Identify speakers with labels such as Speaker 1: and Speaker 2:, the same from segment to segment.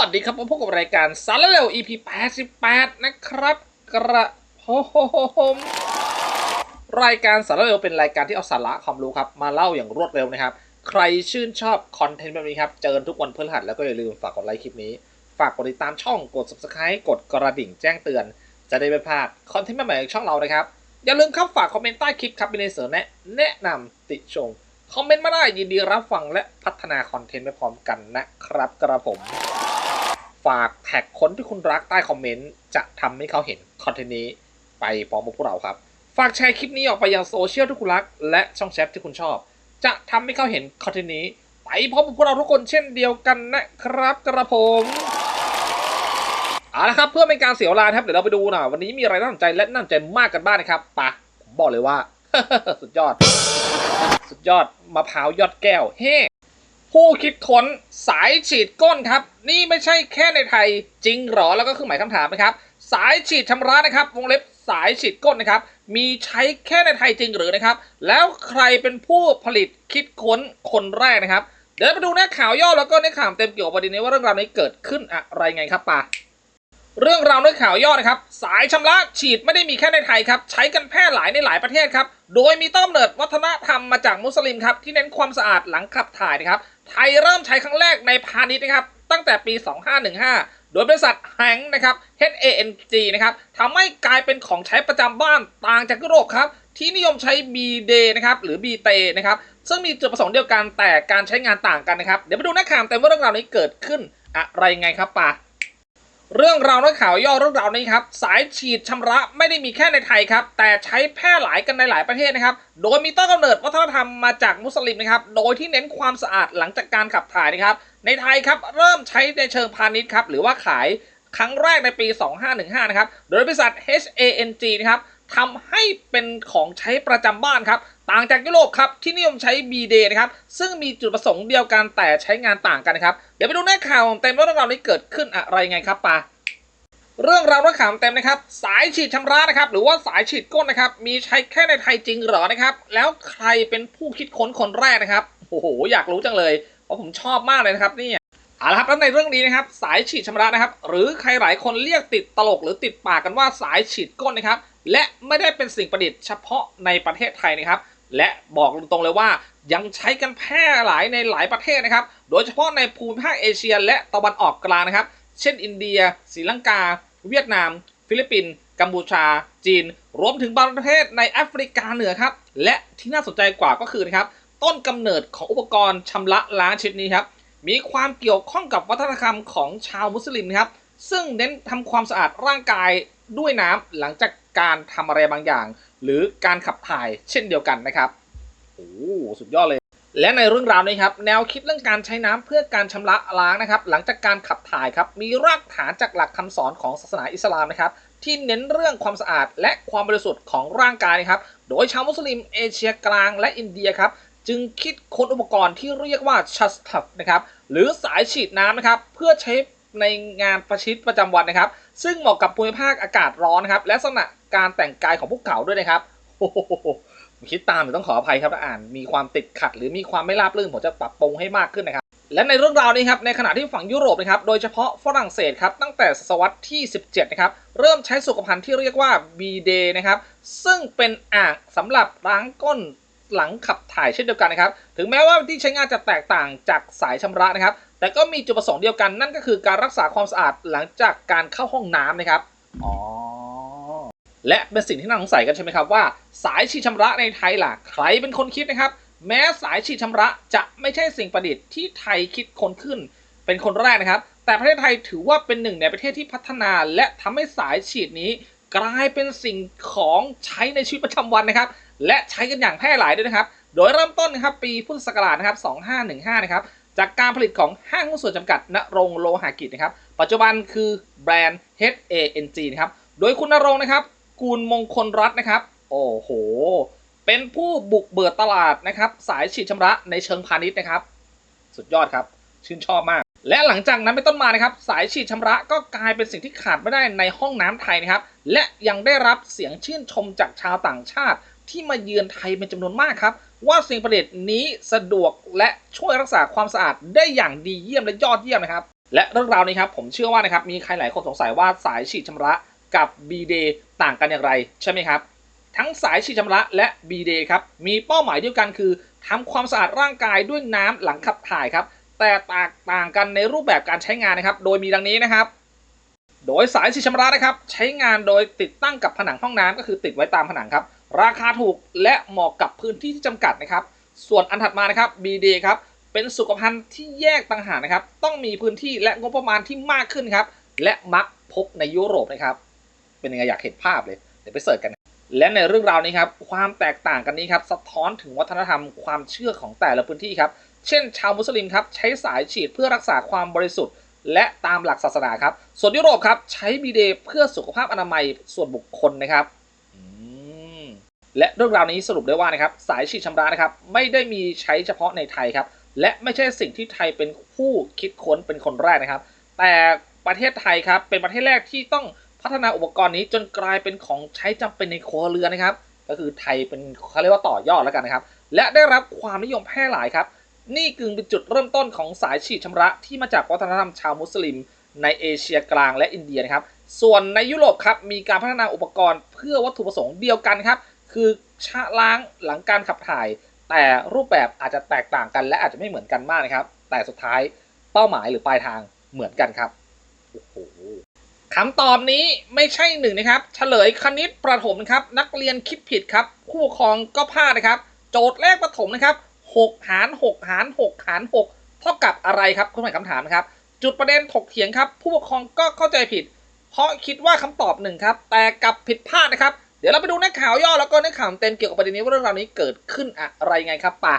Speaker 1: วัสดีครับมาพบกับรายการสารเร็ว EP 88 นะครับ กระผมรายการสารเร็วเป็นรายการที่เอาสาระความรู้ครับ มาเล่าอย่างรวดเร็วนะครับ ใครชื่นชอบคอนเทนต์แบบนี้ครับ เจอทุกวันพฤหัสแล้วก็อย่าลืมฝากกดไลค์คลิปนี้ ฝากกดติดตามช่องกด subscribe กดกระดิ่งแจ้งเตือน จะได้ไม่พลาดคอนเทนต์ใหม่ๆของช่องเรานะครับ อย่าลืมครับฝากคอมเมนต์ใต้คลิปครับมีในเสนอแนะแนะนำติชมคอมเมนต์มาได้ยินดีรับฟังและพัฒนาคอนเทนต์ไปพร้อมกันนะครับกระผม ฝากแท็กคนที่คุณรักใต้คอมเมนต์ จะทำให้เขาเห็นคอนเทนต์นี้ไปพร้อมกับพวกเราครับ ฝากแชร์คลิปนี้ออกไปยังโซเชียลที่คุณรัก และช่องแชทที่คุณชอบ จะทำให้เขาเห็นคอนเทนต์นี้ ไปพร้อมกับพวกเราทุกคนเช่นเดียวกันนะครับกระผมเอาละครับเพื่อเป็นการเสียเวลาครับเดี๋ยวเราไปดูหน่อยวันนี้มีอะไรน่าสนใจและน่าสนใจมากกันบ้างนะครับปะผมบอกเลยว่า สุดยอด สุดยอดมะพร้าวยอดแก้ว เฮ้ ผู้คิดค้นสายฉีดก้นครับ นี่ไม่ใช่แค่ในไทยจริงหรอแล้วก็คือหมายคำถามนะครับ สายฉีดชำระนะครับ วงเล็บสายฉีดก้นนะครับ มีใช้แค่ในไทยจริงหรือนะครับ แล้วใครเป็นผู้ผลิตคิดค้นคนแรกนะครับ เดี๋ยวไปดูเนื้อข่าวย่อแล้วก็เนื้อข่าวเต็มเกี่ยวกับประเด็นนี้ว่าเรื่องราวนี้เกิดขึ้นอะไรไงครับป่า เรื่องราวเนื้อข่าวย่อนะครับ สายชำระฉีดไม่ได้มีแค่ในไทยครับ ใช้กันแพร่หลายในหลายประเทศครับ โดยมีต้นเนิดวัฒนธรรมมาจากมุสลิมครับ ที่เน้นความสะอาดหลังขับถ่ายนะครับ ไทยเริ่มใช้ครั้งแรกในพาณิชย์นะครับ ตั้งแต่ปี 2515 โดยบริษัทแฮงนะครับ HANG นะครับทำให้กลายเป็นของใช้ประจำบ้านต่างจากยุโรปครับที่นิยมใช้ B day นะครับหรือ B t นะครับซึ่งมีจุดประสงค์เดียวกันแต่การใช้งานต่างกันนะครับเดี๋ยวไปดูหน้าข่าวเต็มว่าเรื่องราวนี้เกิดขึ้นอะไรไงครับป่า เรื่องราวนักข่าวย่อเรื่องราวนี้ครับ สายฉีดชำระไม่ได้มีแค่ในไทยครับ แต่ใช้แพร่หลายกันในหลายประเทศนะครับ โดยมีต้นกำเนิดวัฒนธรรมมาจากมุสลิมนะครับ โดยที่เน้นความสะอาดหลังจากการขับถ่ายนะครับ ในไทยครับเริ่มใช้ในเชิงพาณิชย์ครับ หรือว่าขายครั้งแรกในปี 2515 นะครับ โดยบริษัท HANG นะครับ ทำให้เป็นของใช้ประจำบ้านครับ ต่างจากยุโรปครับที่นิยมใช้ B day นะครับซึ่งมีจุดประสงค์เดียวกันแต่ใช้งานต่างกันนะครับ เดี๋ยวไปดูหน้าข่าวเต็มว่าเรื่องราวนี้เกิดขึ้นอะไรไงครับปาเรื่องราวนักข่าวเต็มนะครับ สายฉีดชำระนะครับ หรือว่าสายฉีดก้นนะครับ มีใช้แค่ในไทยจริงหรอนะครับ แล้วใครเป็นผู้คิดค้นคนแรกนะครับโอ้โหอยากรู้จังเลยเพราะผมชอบมากเลยนะครับนี่เอาละครับแล้วในเรื่องนี้นะครับ สายฉีดชำระนะครับ หรือใครหลายคนเรียกติดตลกหรือติดปากกันว่าสายฉีดก้นนะครับ และไม่ได้เป็นสิ่งประดิษฐ์เฉพาะในประเทศไทยนะครับ และบอกตรงๆเลยว่ายังใช้กันแพร่หลายในหลายประเทศนะครับ โดยเฉพาะในภูมิภาคเอเชีย และตะวันออกกลางนะครับ เช่น อินเดียศรีลังกา เวียดนาม ฟิลิปปินส์กัมพูชา จีน รวมถึงบางประเทศในแอฟริกาเหนือครับ และที่น่าสนใจกว่าก็คือนะครับต้นกำเนิดของอุปกรณ์ชำระล้างชนิดนี้ครับมีความเกี่ยวข้องกับวัฒนธรรมของชาวมุสลิมนะครับ ซึ่งเน้นทำความสะอาดร่างกายด้วยน้ำหลังจาก การทำอะไรบางอย่าง หรือการขับถ่ายเช่นเดียวกันนะครับ โอ้สุดยอดเลย และในเรื่องราวนี้ครับแนวคิดเรื่องการใช้น้ำเพื่อการชำระล้างนะครับ หลังจากการขับถ่ายครับมีรากฐานจากหลักคำสอนของศาสนาอิสลามนะครับที่เน้นเรื่องความสะอาดและความบริสุทธิ์ของร่างกายนะครับ โดยชาวมุสลิมเอเชียกลางและอินเดียครับ จึงคิดค้นอุปกรณ์ที่เรียกว่าชัสทับนะครับ หรือสายฉีดน้ำนะครับ เพื่อใช้ในงานประชิดประจำวันนะครับ ซึ่งเหมาะกับภูมิภาคอากาศร้อนนะครับ และลักษณะ การแต่งกายของพวกเขาด้วยนะครับโอ้โหผมคิดตามต้องขออภัยครับถ้าอ่านมีความติดขัด หรือมีความไม่ราบรื่นผมจะปรับปรุงให้มากขึ้นนะครับ และในเรื่องราวนี้ครับในขณะที่ฝั่งยุโรปนะครับโดยเฉพาะฝรั่งเศสครับตั้งแต่ศตวรรษที่ 17 นะครับเริ่มใช้สุขภัณฑ์ที่เรียกว่า b d นะครับซึ่งเป็นอ่างสำหรับล้างก้นหลังขับถ่ายเช่นเดียวกันนะครับ ถึงแม้ว่าที่ใช้งานจะแตกต่างจากสายชำระนะครับ แต่ก็มีจุดประสงค์เดียวกันนั่นก็คือการรักษาความสะอาดหลังจากการเข้าห้องน้ำนะครับ อ๋อ และเป็นสิ่งที่น่าสงสัยกันใช่ไหมครับว่า สายฉีดชำระในไทยล่ะใครเป็นคนคิดนะครับ แม้สายฉีดชำระจะไม่ใช่สิ่งประดิษฐ์ที่ไทยคิดค้นขึ้น เป็นคนแรกนะครับ แต่ประเทศไทยถือว่าเป็นหนึ่งในประเทศที่พัฒนา และทำให้สายฉีดนี้ กลายเป็นสิ่งของใช้ในชีวิตประจำวันนะครับ และใช้กันอย่างแพร่หลายด้วยนะครับ โดยเริ่มต้นนะครับปีพุทธศักราชนะครับ 2515 นะครับจากการผลิตของห้างหุ้นส่วนจำกัดณรงโลหะกิจนะครับ ปัจจุบันคือแบรนด์ HANG นะครับ โดยคุณณรงนะครับ กูลมงคลรัตน์นะครับ โอ้โห เป็นผู้บุกเบิดตลาดนะครับ สายฉีดชำระในเชิงพาณิชย์นะครับ สุดยอดครับ ชื่นชอบมาก และหลังจากนั้นเป็นต้นมานะครับ สายฉีดชำระก็กลายเป็นสิ่งที่ขาดไม่ได้ในห้องน้ำไทยนะครับ และยังได้รับเสียงชื่นชมจากชาวต่างชาติ ที่มาเยือนไทยเป็นจำนวนมากครับ ว่าสิ่งประดิษฐ์นี้สะดวกและช่วยรักษาความสะอาดได้อย่างดีเยี่ยมและยอดเยี่ยมนะครับและเรื่องราวนี้ครับผมเชื่อว่านะครับมีใครหลายคนสงสัยว่าสายฉีดชำระ กับ b d ต่างกันอย่างไรใช่ไหมครับ ทั้งสายฉีดชำระและ b d ครับมีเป้าหมายเดียวกันคือทำความสะอาดร่างกายด้วยน้ำหลังขับถ่ายครับแต่แตกต่างกันในรูปแบบการใช้งานนะครับ โดยมีดังนี้นะครับ โดยสายฉีดชำระนะครับ ใช้งานโดยติดตั้งกับผนังห้องน้ำก็คือติดไว้ตามผนังครับ ราคาถูกและเหมาะกับพื้นที่ที่จำกัดนะครับ ส่วนอันถัดมานะครับ BD ครับเป็นสุขภัณฑ์ที่แยกต่างหากนะครับ ต้องมีพื้นที่และงบประมาณที่มากขึ้นครับ และมักพบในยุโรปนะครับ เป็นยังไงอยากเห็นภาพเลยเดี๋ยวไปเสิร์ชกัน และในเรื่องราวนี้ครับความแตกต่างกันนี้ครับสะท้อนถึงวัฒนธรรมความเชื่อของแต่ละพื้นที่ครับเช่น ชาวมุสลิมครับใช้สายฉีดเพื่อรักษาความบริสุทธิ์ และตามหลักศาสนาครับ ส่วนยุโรปครับใช้บีเดเพื่อสุขภาพอนามัยส่วนบุคคลนะครับและเรื่องราวนี้สรุปได้ว่านะครับสายฉีดชำระนะครับไม่ได้มีใช้เฉพาะในไทยครับและไม่ใช่สิ่งที่ไทยเป็นผู้คิดค้นเป็นคนแรกนะครับ แต่ประเทศไทยครับเป็นประเทศแรกที่ต้อง พัฒนาอุปกรณ์นี้จนกลายเป็นของใช้จำเป็นในครัวเรือนนะครับ ก็คือไทยเป็นเขาเรียกว่าต่อยอดแล้วกันนะครับ และได้รับความนิยมแพร่หลายครับ นี่กึ่งเป็นจุดเริ่มต้นของสายฉีดชำระที่มาจากวัฒนธรรมชาวมุสลิม ในเอเชียกลางและอินเดียนะครับ ส่วนในยุโรปครับมีการพัฒนาอุปกรณ์เพื่อวัตถุประสงค์เดียวกันครับ คือชะล้างหลังการขับถ่าย แต่รูปแบบอาจจะแตกต่างกัน และอาจจะไม่เหมือนกันมากนะครับ แต่สุดท้ายเป้าหมายหรือปลายทางเหมือนกันครับโอ้โห คำตอบนี้ไม่ใช่หนึ่งนะครับ เฉลยคณิตประถมนะครับ นักเรียนคิดผิดครับ ผู้ปกครองก็พลาดนะครับ โจทย์แรกประถมนะครับ6หาร6หาร6หาร6เท่ากับอะไรครับคุณหมายคำถามนะครับ จุดประเด็นถกเถียงครับ ผู้ปกครองก็เข้าใจผิด เพราะคิดว่าคำตอบหนึ่งครับ แต่กลับผิดพลาดนะครับ เดี๋ยวเราไปดูเนื้อข่าวย่อแล้วก็เนื้อข่าวเต็มเกี่ยวกับประเด็นนี้ว่าเรื่องราวนี้เกิดขึ้นอะไรไงครับป่ะ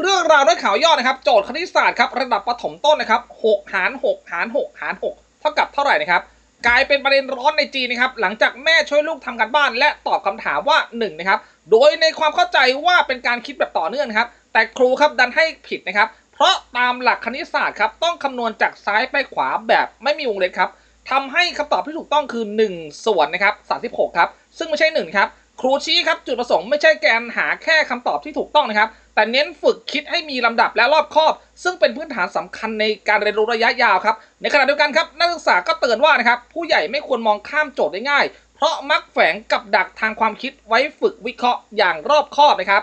Speaker 1: เรื่องราวเนื้อข่าวย่อนะครับ โจทย์คณิตศาสตร์ครับระดับประถมต้นนะครับ6หาร6หาร6หาร6 ท่ากับเท่าไหร่นะครับกลายเป็นประเด็นร้อนในจีนนะครับหลังจากแม่ช่วยลูกทำการบ้าน และตอบคำถามว่า1นะครับโดยในความเข้าใจว่าเป็นการคิดแบบต่อเนื่องครับ แต่ครูครับดันให้ผิดนะครับ เพราะตามหลักคณิตศาสตร์ครับต้องคำนวณจากซ้ายไปขวาแบบไม่มีวงเล็บครับทำให้คำตอบที่ถูกต้องคือ 1 ส่วนนะครับ36 ครับ ซึ่งไม่ใช่1ครับครูชี้ครับจุดประสงค์ไม่ใช่แการหาแค่คำตอบที่ถูกต้องนะครับ แต่เน้นฝึกคิดให้มีลำดับและรอบคอบ ซึ่งเป็นพื้นฐานสำคัญในการเรียนรู้ระยะยาวครับ ในขณะเดียวกันครับ นักศึกษาก็เตือนว่านะครับ ผู้ใหญ่ไม่ควรมองข้ามโจทย์ได้ง่าย เพราะมักแฝงกับดักทางความคิดไว้ฝึกวิเคราะห์อย่างรอบคอบนะครับ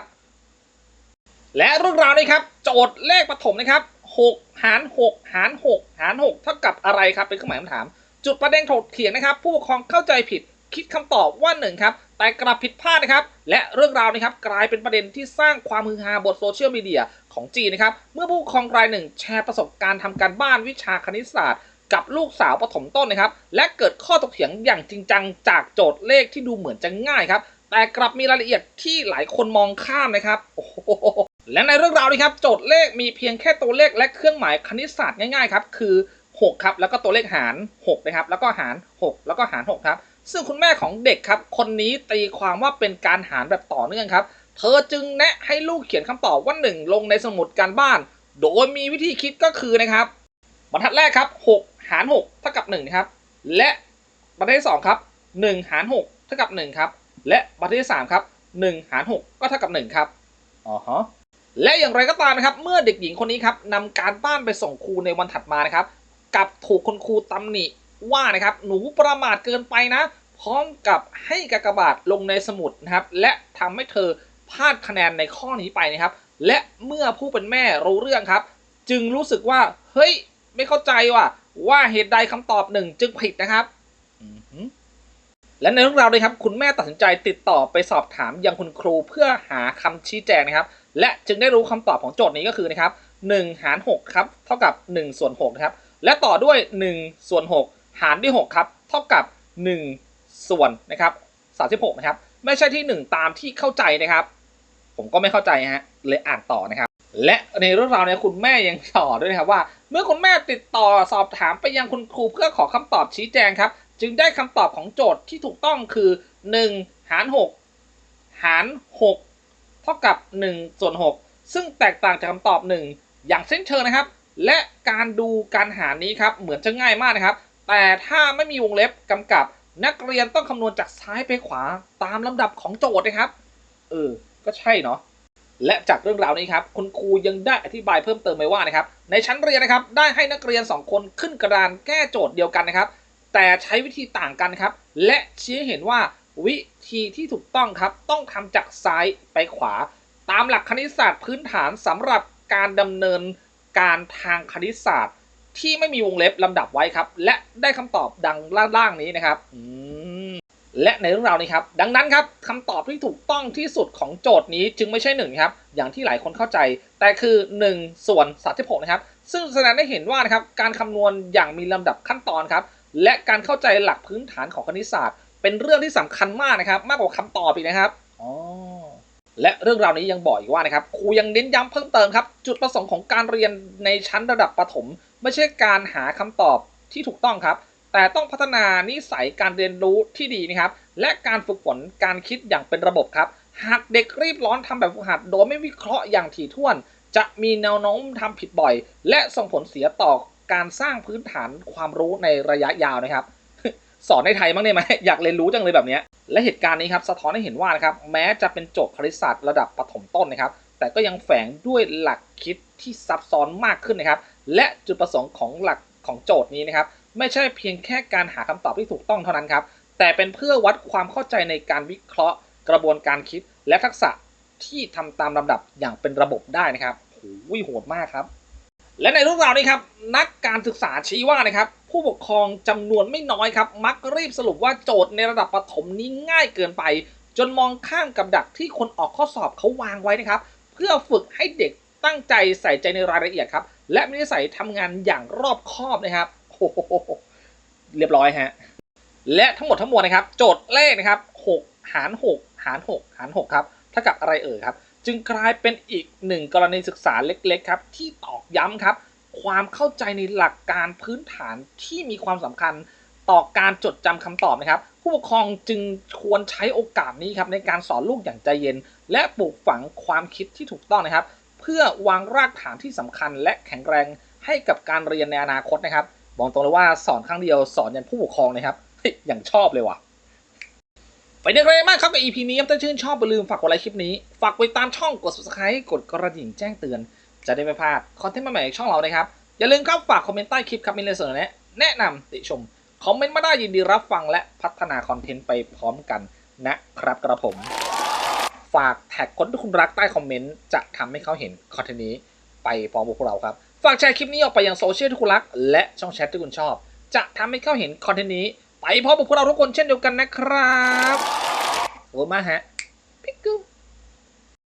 Speaker 1: และเรื่องราวนี้ครับ โจทย์เลขปฐมนะครับ6หาร6หาร6หาร6เท่ากับอะไรครับเป็นเครื่องหมายคำถาม จุดประเด็นถกเถียงนะครับ ผู้ปกครองเข้าใจผิดคิดคำตอบว่า1ครับ แต่กลับผิดพลาดนะครับ และเรื่องราวนะครับกลายเป็นประเด็นที่สร้างความฮือฮาบนโซเชียลมีเดียของจีนนะครับ เมื่อผู้ปกครองรายหนึ่ง แชร์ประสบการณ์ทำการบ้านวิชาคณิตศาสตร์ กับลูกสาวปฐมต้นนะครับ และเกิดข้อถกเถียงอย่างจริงจังจากโจทย์เลขที่ดูเหมือนจะง่ายครับ แต่กลับมีรายละเอียดที่หลายคนมองข้ามนะครับโอ้โหและในเรื่องราวนี้ครับโจทย์เลขมีเพียงแค่ตัวเลขและเครื่องหมายคณิตศาสตร์ง่ายๆครับคือ6ครับแล้วก็ตัวเลขหาร6นะครับแล้วก็หาร 6 แล้วก็หาร6ครับ ซึ่งคุณแม่ของเด็กครับ คนนี้ตีความว่าเป็นการหารแบบต่อเนื่องครับ เธอจึงแนะให้ลูกเขียนคำตอบว่า 1 ลงในสมุดการบ้าน โดยมีวิธีคิดก็คือนะครับ บรรทัดแรกครับ 6 หาร 6 เท่ากับ1นะครับ และบรรทัดที่2ครับ 1 หาร 6 เท่ากับ1ครับ และบรรทัดที่3ครับ 1 หาร 6 ก็เท่ากับ1ครับ อ๋อฮะและอย่างไรก็ตามนะครับ เมื่อเด็กหญิงคนนี้ครับนำการบ้านไปส่งครูในวันถัดมานะครับ กับถูกคุณครูตำหนิ ว่านะครับหนูประมาทเกินไปนะ พร้อมกับให้กากบาทลงในสมุดนะครับ และทำให้เธอพลาดคะแนนในข้อนี้ไปนะครับ และเมื่อผู้เป็นแม่รู้เรื่องครับ จึงรู้สึกว่าเฮ้ยไม่เข้าใจว่ะว่าเหตุใดคำตอบหนึ่งจึงผิดนะครับและในเรื่องราวเลยครับคุณแม่ตัดสินใจติดต่อไปสอบถามยังคุณครูเพื่อหาคำชี้แจงนะครับ และจึงได้รู้คำตอบของโจทย์นี้ก็คือนะครับ1หาร6ครับเท่ากับ1ส่วน6นะครับและต่อด้วย1ส่วน6 หารด้วย 6 ครับ เท่ากับ 1 ส่วนนะครับ36 นะครับ ไม่ใช่ที่ 1 ตามที่เข้าใจนะครับ ผมก็ไม่เข้าใจฮะเลยอ่านต่อนะครับ และในเรื่องราวเนี้คุณแม่ยังต่อด้วยนะครับว่า เมื่อคุณแม่ติดต่อสอบถามไปยังคุณครูเพื่อขอคำตอบชี้แจงครับ จึงได้คำตอบของโจทย์ที่ถูกต้องคือ 1 หาร 6 หาร 6 เท่ากับ 1 ส่วน 6 ซึ่งแตกต่างจากคำตอบ 1 อย่างสิ้นเชิงนะครับ และการดูการหารนี้ครับเหมือนจะง่ายมากนะครับ แต่ถ้าไม่มีวงเล็บกำกับ นักเรียนต้องคำนวณจากซ้ายไปขวาตามลำดับของโจทย์นะครับ เออ ก็ใช่เนาะและจากเรื่องราวนี้ครับคุณครูยังได้อธิบายเพิ่มเติมไว้ว่านะครับ ในชั้นเรียนนะครับ ได้ให้นักเรียน 2 คนขึ้นกระดานแก้โจทย์เดียวกันนะครับ แต่ใช้วิธีต่างกันครับ และชี้เห็นว่าวิธีที่ถูกต้องครับ ต้องทำจากซ้ายไปขวา ตามหลักคณิตศาสตร์พื้นฐานสำหรับการดำเนินการทางคณิตศาสตร์ ที่ไม่มีวงเล็บลำดับไว้ครับ และได้คำตอบดังล่างๆนี้นะครับและในเรื่องราวนี้ครับ ดังนั้นครับคำตอบที่ถูกต้องที่สุดของโจทย์นี้จึงไม่ใช่หนึ่งครับ อย่างที่หลายคนเข้าใจ แต่คือ 1 ส่วน36นะครับ ซึ่งแสดงให้เห็นว่านะครับการคำนวณอย่างมีลำดับขั้นตอนครับ และการเข้าใจหลักพื้นฐานของคณิตศาสตร์ เป็นเรื่องที่สำคัญมากนะครับ มากกว่าคำตอบอีกนะครับอ๋อและเรื่องราวนี้ยังบอกอีกว่านะครับครูยังเน้นย้ำเพิ่มเติมครับ จุดประสงค์ของการเรียนในชั้นระดับประถม ไม่ใช่การหาคำตอบที่ถูกต้องครับ แต่ต้องพัฒนานิสัยการเรียนรู้ที่ดีนะครับ และการฝึกฝนการคิดอย่างเป็นระบบครับ หากเด็กรีบร้อนทำแบบฝึกหัด โดยไม่วิเคราะห์อย่างถี่ถ้วน จะมีแนวโน้มทำผิดบ่อย และส่งผลเสียต่อการสร้างพื้นฐานความรู้ในระยะยาวนะครับ สอนในไทยบ้างได้ไหมอยากเรียนรู้จังเลยแบบนี้และเหตุการณ์นี้ครับสะท้อนให้เห็นว่านะครับแม้จะเป็นโจทย์คณิตศาสตร์ระดับประถมต้นนะครับ แต่ก็ยังแฝงด้วยหลักคิดที่ซับซ้อนมากขึ้นนะครับ และจุดประสงค์ของหลักของโจทย์นี้นะครับ ไม่ใช่เพียงแค่การหาคำตอบที่ถูกต้องเท่านั้นครับ แต่เป็นเพื่อวัดความเข้าใจในการวิเคราะห์ กระบวนการคิด และทักษะที่ทำตามลำดับอย่างเป็นระบบได้นะครับโอ้ยโหดมากครับ และในเรื่องราวนี้ครับ นักการศึกษาชี้ว่านะครับ ผู้ปกครองจำนวนไม่น้อยครับ มักรีบสรุปว่าโจทย์ในระดับประถมนี้ง่ายเกินไป จนมองข้ามกับดักที่คนออกข้อสอบเขาวางไว้นะครับ เพื่อฝึกให้เด็กตั้งใจใส่ใจในรายละเอียดครับ และมีนิสัยทำงานอย่างรอบคอบนะครับโอ้โหเรียบร้อยฮะและทั้งหมดทั้งมวลนะครับ โจทย์เลขนะครับ 6 หาร 6 หาร 6 หาร 6 ครับเท่ากับอะไรเอ่ยครับ จึงกลายเป็นอีกหนึ่งกรณีศึกษาเล็กๆครับ ที่ตอกย้ำครับ ความเข้าใจในหลักการพื้นฐานที่มีความสำคัญต่อการจดจำคำตอบนะครับ ผู้ปกครองจึงควรใช้โอกาสนี้ครับในการสอนลูกอย่างใจเย็น และปลูกฝังความคิดที่ถูกต้องนะครับ เพื่อวางรากฐานที่สำคัญ และแข็งแรงให้กับการเรียนในอนาคตนะครับบอกตรงเลยว่าสอนครั้งเดียวสอนยันผู้ปกครองนะครับอย่างชอบเลยว่ะไปเรียกอะไรมากครับกับ EP นี้ถ้าชื่นชอบอย่าลืมฝากกดไลค์คลิปนี้ ฝากไปตามช่องกด subscribe กดกระดิ่งแจ้งเตือน จะได้ไม่พลาดคอนเทนต์ใหม่ๆช่องเรานะครับ อย่าลืมครับฝากคอมเมนต์ใต้คลิปครับมีอะไรเสนอแนะแนะนำติชม คอมเมนต์มาได้ยินดีรับฟังและพัฒนาคอนเทนต์ไปพร้อมกันนะครับกระผม ฝากแท็กคนที่คุณรักใต้คอมเมนต์จะทำให้เขาเห็นคอนเทนต์นี้ไปพร้อมกับพวกเราครับ ฝากแชร์คลิปนี้ออกไปยังโซเชียลที่คุณรัก และช่องแชทที่คุณชอบ จะทำให้เขาเห็นคอนเทนต์นี้ไปพร้อมกับพวกเราทุกคนเช่นเดียวกันนะครับขอบคุณมากฮะ พิกกุ